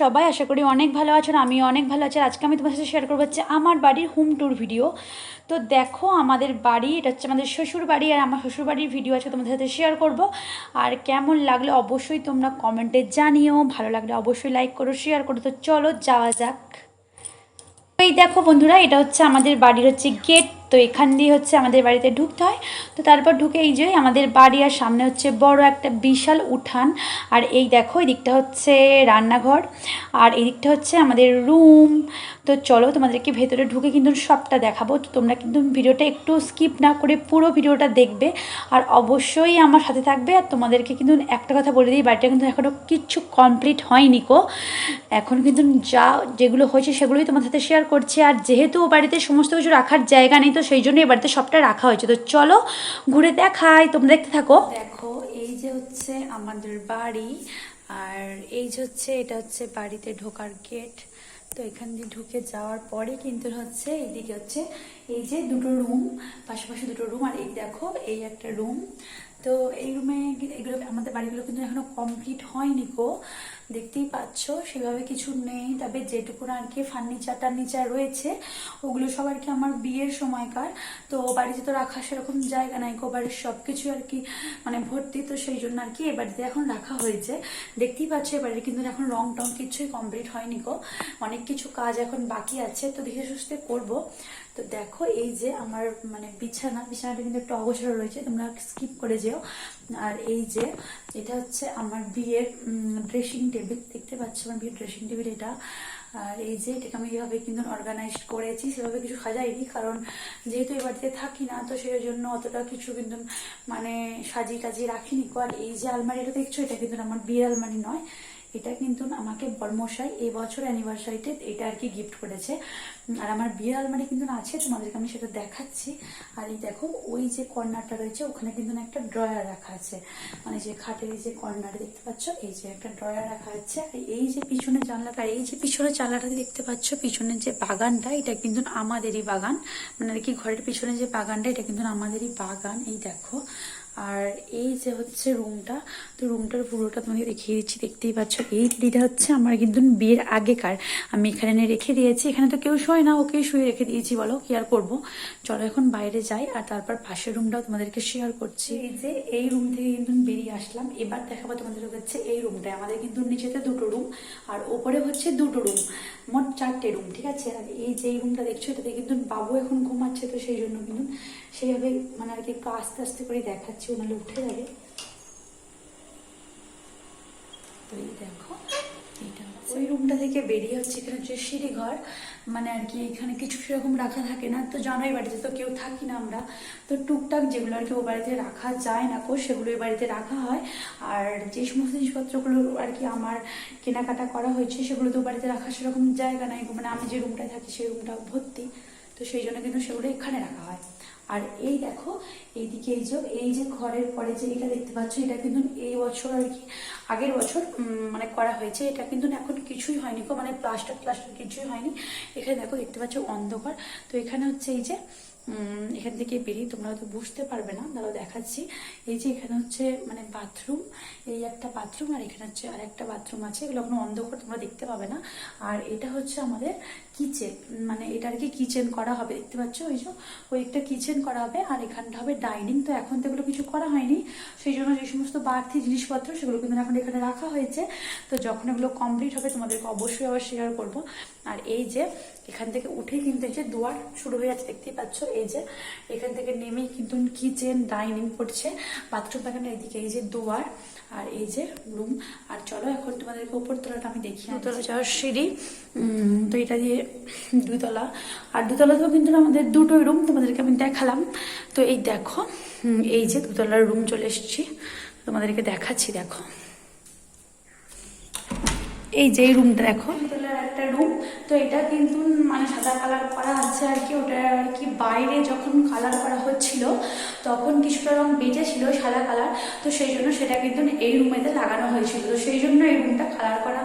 সবাই আশা করি অনেক ভালো আছেন আমি অনেক ভালো আছি। আজকে আমি তোমার সাথে শেয়ার করব হচ্ছে আমার বাড়ির হোম ট্যুর ভিডিও তো দেখো আমাদের বাড়ি, এটা হচ্ছে আমাদের শ্বশুর বাড়ি আর আমার শ্বশুর বাড়ির ভিডিও আছে তোমাদের সাথে শেয়ার করব। আর কেমন লাগলে অবশ্যই তোমরা কমেন্টে জানিও, ভালো লাগলে অবশ্যই লাইক করো শেয়ার করো। তো চলো যাওয়া যাক। এই দেখো বন্ধুরা, এটা হচ্ছে আমাদের বাড়ির হচ্ছে গেট তো এখান দিয়ে হচ্ছে আমাদের বাড়িতে ঢুকতে হয়। তো তারপর ঢুকে এই যে আমাদের বাড়ি আর সামনে হচ্ছে বড় একটা বিশাল উঠান। আর এই দেখো, এই দিকটা হচ্ছে রান্নাঘর। আর এই দিকটা হচ্ছে আমাদের রুম। তো চলো তোমাদেরকে ভেতরে ঢুকে কিন্তু সবটা দেখাবো। তো তোমরা কিন্তু ভিডিওটা একটু স্কিপ না করে পুরো ভিডিওটা দেখবে। আর অবশ্যই আমার সাথে থাকবে। আর তোমাদেরকে কিন্তু একটা কথা বলে দিই, বাড়িটা কিন্তু এখনও কিচ্ছু কমপ্লিট হয়নি কো এখন কিন্তু যা যেগুলো হয়েছে সেগুলোই তোমার সাথে শেয়ার করছি। আর যেহেতু বাড়িতে সমস্ত কিছু রাখার জায়গা নেই তো সেই জন্য এই বাড়িতে সবটা রাখা হয়েছে। তো চলো ঘুরে দেখাই, তোমরা দেখতে থাকো। দেখো, এই যে হচ্ছে আমাদের বাড়ি, আর এই যে হচ্ছে, এটা হচ্ছে বাড়িতে ঢোকার গেট। তো এখান দিয়ে ঢুকে যাওয়ার পরে কিন্তু হচ্ছে এইদিকে হচ্ছে এই যে দুটো রুম, পাশাপাশি দুটো রুম, আর এই দেখো, এই একটা রুম। তো এই রুমে এগুলো আমাদের বাড়িগুলো কিন্তু এখনও কমপ্লিট হয়নি গো। দেখতেই পাচ্ছ, সেভাবে কিছু নেই। তবে যেটুকু আর কি ফার্নিচার টার্নিচার রয়েছে, ওগুলো সব আর কি আমার বিয়ের সময়কার। তো বাড়িতে তো রাখা সেরকম জায়গা নাই গো, বাড়ির সব কিছু আর কি মানে ভর্তি। তো সেই জন্য আর কি এ বাড়িতে এখন রাখা হয়েছে। দেখতেই পাচ্ছ, এ বাড়ির কিন্তু এখন রং টং কিছুই কমপ্লিট হয়নি গো। অনেক কিছু কাজ এখন বাকি আছে, তো দেখে সুস্থে করব। তো দেখো, এই যে আমার মানে বিছানা, বিছানাটা কিন্তু একটু অগোছালো রয়েছে, তোমরা স্কিপ করে যেও। আর এই যে, এটা হচ্ছে আমার বিয়ের ড্রেসিং টেবিল দেখতে পাচ্ছ আমার বিয়ের ড্রেসিং টেবিল এটা। আর এই যে, এটাকে আমি এইভাবে কিন্তু অর্গানাইজ করেছি, সেভাবে কিছু সাজাইনি, কারণ যেহেতু এই বাড়িতে থাকি না, তো সেই জন্য অতটা কিছু কিন্তু মানে সাজিয়ে টাজিয়ে রাখিনি। আর এই যে আলমারিটা দেখছ, এটা কিন্তু আমার বিয়ের আলমারি নয়। এটা কিন্তু আমাকে বর্মশাই এই বছর অ্যানিভার্সারিতে এটা আর কি গিফট করেছে। আর আমার বিয়ের আলমারি কিন্তু আছে, তোমাদেরকে আমি সেটা দেখাচ্ছি। আর এই দেখো, ওই যে কর্নারটা রয়েছে, ওখানে কিন্তু একটা ড্রয়ার রাখা আছে। মানে যে খাটের এই যে কর্নারে দেখতে পাচ্ছ, এই যে একটা ড্রয়ার রাখা আছে। আর এই যে পিছনে জানলাটা, এই যে পিছনে জানলাটা দেখতে পাচ্ছ, পিছনের যে বাগানটা, এটা কিন্তু আমাদেরই বাগান। মানে আর কি ঘরের পিছনে যে বাগানটা, এটা কিন্তু আমাদেরই বাগান। এই দেখো আর এই যে হচ্ছে রুমটা, তো রুমটার পুরোটা তোমাকে দেখিয়ে দিচ্ছি, দেখতেই পাচ্ছ। এই দিদিটা হচ্ছে আমার কিন্তু বিয়ের আগেকার। আমি এখানে রেখে দিয়েছি। এখানে তো কেউ শোয় না, ওকেই শুয়ে রেখে দিয়েছি, বলো কি আর করব। চলো এখন বাইরে যাই আর তারপর পাশের রুমটাও তোমাদেরকে শেয়ার করছি। এই যে এই রুম থেকে কিন্তু বেরিয়ে আসলাম। এবার দেখাবো তোমাদের হচ্ছে এই রুমটায় আমাদের কিন্তু নিচেতে দুটো রুম আর ওপরে হচ্ছে দুটো রুম মোট চারটে রুম ঠিক আছে? আর এই যে রুমটা দেখছ, এটাতে কিন্তু বাবু এখন ঘুমাচ্ছে, তো সেই জন্য কিন্তু সেইভাবে মানে আর কি একটু আস্তে আস্তে করে দেখাচ্ছি ওনারা উঠে যাবে। দেখো ওই রুমটা থেকে বেরিয়ে হচ্ছে এখানে হচ্ছে সিঁড়ি ঘর। মানে আর কি এখানে কিছু সেরকম রাখা থাকে না। তো জানোই বাড়িতে তো কেউ থাকি না আমরা। তো টুকটাক যেগুলো আর কি ও বাড়িতে রাখা যায় না কো, সেগুলো এই বাড়িতে রাখা হয়। আর যে সমস্ত জিনিসপত্রগুলো আর কি আমার কেনাকাটা করা হয়েছে, সেগুলো তো বাড়িতে রাখার সেরকম জায়গা নাই মানে আমি যে রুমটায় থাকি, সেই রুমটা ভর্তি। তো সেই জন্য কিন্তু সেগুলো এখানে রাখা হয়। আর এই দেখো এইদিকে এই যে এই যে ঘরের পরে যে এটা দেখতে পাচ্ছ এটা কিন্তু এই বছর আর কি আগের বছর মানে করা হয়েছে। এটা কিন্তু এখন কিছুই হয়নি গো, মানে প্লাস্টার প্লাস্টার কিছুই হয়নি। এখানে দেখো দেখতে পাচ্ছ অন্ধকার। তো এখানে হচ্ছে এই যে এখান থেকে বেরিয়ে তোমরা হয়তো বুঝতে পারবে না দাঁড়াও দেখাচ্ছি। এই যে এখানে হচ্ছে মানে বাথরুম এই একটা বাথরুম আর এখানে হচ্ছে আর একটা বাথরুম আছে। এগুলো কোনো অন্ধকার তোমরা দেখতে পাবে না। আর এটা হচ্ছে আমাদের কিচেন মানে এটা আর কি কিচেন করা হবে দেখতে পাচ্ছ? ওই যে ওই একটা কিচেন করা হবে, আর এখানটা হবে ডাইনিং তো এখন তো এগুলো কিছু করা হয়নি। সেই জন্য যে সমস্ত বাড়তি জিনিসপত্র, সেগুলো কিন্তু এখন এখানে রাখা হয়েছে। তো যখন এগুলো কমপ্লিট হবে, তোমাদেরকে অবশ্যই আবার শেয়ার করব। আর এই যে, এখান থেকে উঠে কিন্তু এই যে দুয়ার শুরু হয়ে যাচ্ছে, দেখতেই পাচ্ছ? এই যে, এখান থেকে নেমেই কিন্তু কিচেন ডাইনিং পড়ছে বাথরুম এখানে এইদিকে এই যে দুয়ার। আর এই যে রুম আর চলো এখন তোমাদেরকে উপর তলাটা আমি দেখি দুতলা যাওয়ার সিঁড়ি। তো এটা দিয়ে দুতলা। আর দুতলাতেও কিন্তু আমাদের দুটোই রুম তোমাদেরকে আমি দেখালাম। তো এই দেখো এই যে দুতলার রুম চলে এসেছি। তোমাদেরকে দেখাচ্ছি দেখো। এই যে এই রুমটা দেখো। দুতলার একটা রুম তো এটা কিন্তু মানে সাদা কালার করা আছে আর কি। ওটা আর কি বাইরে যখন কালার করা হচ্ছিল, তখন কিছুটা রং বেঁচে ছিল সাদা কালার তো সেই জন্য সেটা কিন্তু এই রুমেতে লাগানো হয়েছিল। তো সেই জন্য এই রুমটা কালার করা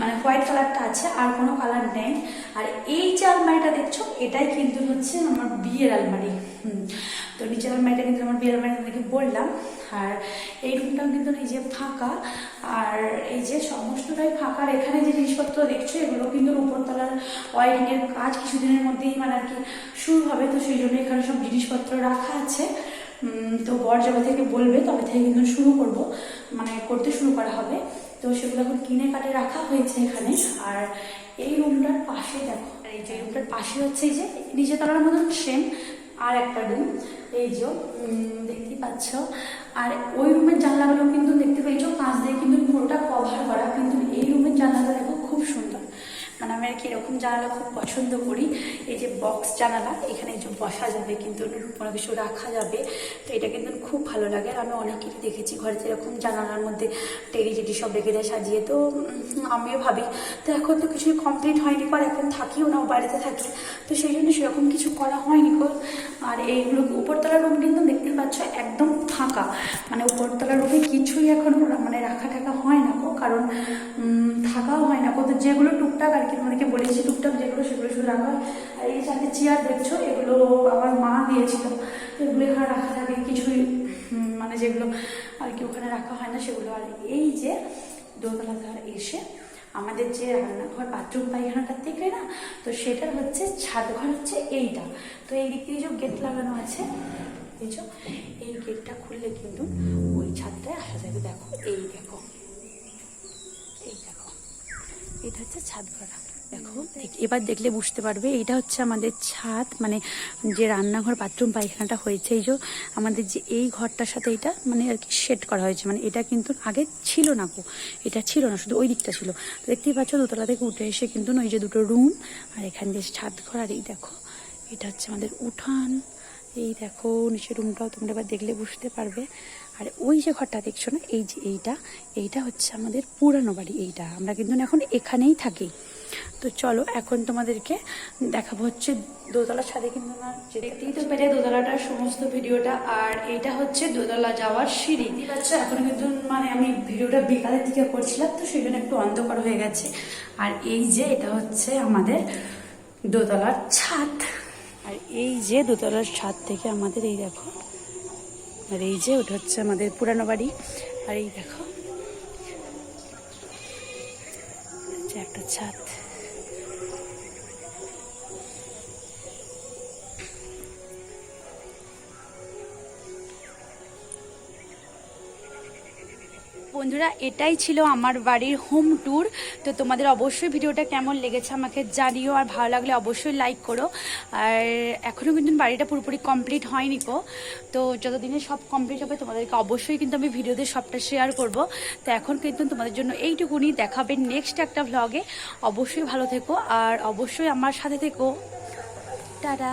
মানে হোয়াইট কালারটা আছে, আর কোনো কালার নেই। আর এই যে আলমারিটা দেখছ, এটাই কিন্তু হচ্ছে আমার বিয়ের আলমারি। হুম, তো নিচের আলমারিটা কিন্তু আমার বিয়ের আলমারি তোমাকে বললাম। আর এই রুমটাও কিন্তু যে ফাঁকা, আর এই যে সমস্তটাই ফাঁকা, আর এখানে যে জিনিসপত্র দেখছ, এগুলো কিন্তু উপরতলার ওয়ারিংয়ের কাজ কিছুদিনের মধ্যেই মানে আর কি শুরু হবে, তো সেই জন্য এখানে সব জিনিসপত্র রাখা আছে। তো বর যবে থেকে বলবে, তবে থেকে কিন্তু শুরু করব মানে করতে শুরু করা হবে। তো সেগুলো এখন কিনে কাটে রাখা হয়েছে এখানে, আর এই রুমটার পাশে দেখো এই যে রুমটার পাশে হচ্ছে এই যে নিচে তলার মতন সেম আর একটা রুম এই যে দেখতেই পাচ্ছ। আর ওই রুমের জানলাগুলো কিন্তু দেখতে পেয়েছ কাঁচ দিয়ে কিন্তু পুরোটা কভার করা, কিন্তু এই রুমের জানলাগুলো দেখো খুব সুন্দর। মানে আমি আর কি এরকম জানালা খুব পছন্দ করি। এই যে বক্স জানালা, এখানে যে বসা যাবে, কিন্তু কোনো কিছু রাখা যাবে। তো এটা কিন্তু খুব ভালো লাগে। আর আমি অনেকেরই দেখেছি ঘরে এরকম জানালার মধ্যে টেরি টেরি সব রেখে দেয় সাজিয়ে। তো আমিও ভাবি, তো এখন তো কিছুই কমপ্লিট হয়নি পর এখন থাকিও না বাড়িতে থাকি তো সেই জন্য সেরকম কিছু করা হয়নি গো আর এইগুলো উপরতলা রুম কিন্তু দেখতে পাচ্ছ একদম ফাঁকা। মানে উপরতলা রুমে কিছুই এখন মানে রাখা টাকা হয় না গো কারণ থাকাও হয় না গো তো যেগুলো টুকটাক আর কি তোমাদেরকে বলেছি, টুকটাক যেগুলো সেগুলো শুধু রাখা। হয় আর এই চারটে চেয়ার দেখছ, এগুলো আমার মা দিয়েছিল। এগুলো এখানে রাখা থাকে কিছুই মানে যেগুলো আর কি ওখানে রাখা হয় না সেগুলো। আর এই যে দোতলা ঘর এসে আমাদের যে রান্নাঘর, বাথরুম, পায়খানাটার থেকে না, তো সেটার হচ্ছে ছাদ ঘর হচ্ছে এইটা। তো এই দিক যে গেট লাগানো আছে এই গেটটা খুললে কিন্তু ওই ছাদটায় আসা যাবে। দেখো, এই দেখো। এটা হচ্ছে ছাদ ঘর দেখো এবার দেখলে বুঝতে পারবে এটা হচ্ছে আমাদের ছাদ মানে যে রান্নাঘর, বাথরুম, পায়খানাটা হয়েছে, এই যে আমাদের যে এই ঘরটার সাথে এটা মানে আর কি সেট করা হয়েছে মানে এটা কিন্তু আগে ছিল না গো, এটা ছিল না, শুধু ওই দিকটা ছিল। দেখতেই পাচ্ছ, দোতলা থেকে উঠে এসে কিন্তু ওই যে দুটো রুম আর এখান দিয়ে ছাদ ঘর, আর এই দেখো, এটা হচ্ছে আমাদের উঠান, এই দেখো, নিচের রুমটাও তোমরা এবার দেখলে বুঝতে পারবে। আর ওই যে ঘরটা দেখছ না? এই যে এইটা এইটা হচ্ছে আমাদের পুরানো বাড়ি, এইটা। আমরা কিন্তু এখন এখানেই থাকি। তো চলো, এখন তোমাদেরকে দেখাবো হচ্ছে দোতলার ছাদে কিন্তু যে দেখতেই তো পেরে দোতলাটার সমস্ত ভিডিওটা। আর এইটা হচ্ছে দোতলা যাওয়ার সিঁড়ি। আছে এখন কিন্তু মানে আমি ভিডিওটা বিকালের দিকে করছিলাম, তো সেই জন্য একটু অন্ধকার হয়ে গেছে। আর এই যে এটা হচ্ছে আমাদের দোতলার ছাদ। আর এই যে দোতলার ছাদ থেকে আমাদের এই দেখো আর এই যে ওটা হচ্ছে আমাদের পুরানো বাড়ি। আর এই দেখো একটা ছাদ। বন্ধুরা, এটাই ছিল আমার বাড়ির হোম ট্যুর তো তোমাদের অবশ্যই ভিডিওটা কেমন লেগেছে আমাকে জানিও, আর ভালো লাগলে অবশ্যই লাইক করো। আর এখনও কিন্তু বাড়িটা পুরোপুরি কমপ্লিট হয়নি কো তো যতদিনে সব কমপ্লিট হবে, তোমাদেরকে অবশ্যই কিন্তু আমি ভিডিওতে সবটা শেয়ার করব। তো এখন কিন্তু তোমাদের জন্য এইটুকুনি দেখাবে নেক্সট একটা ভ্লগে অবশ্যই ভালো থেকো, আর অবশ্যই আমার সাথে থেকো। টাটা।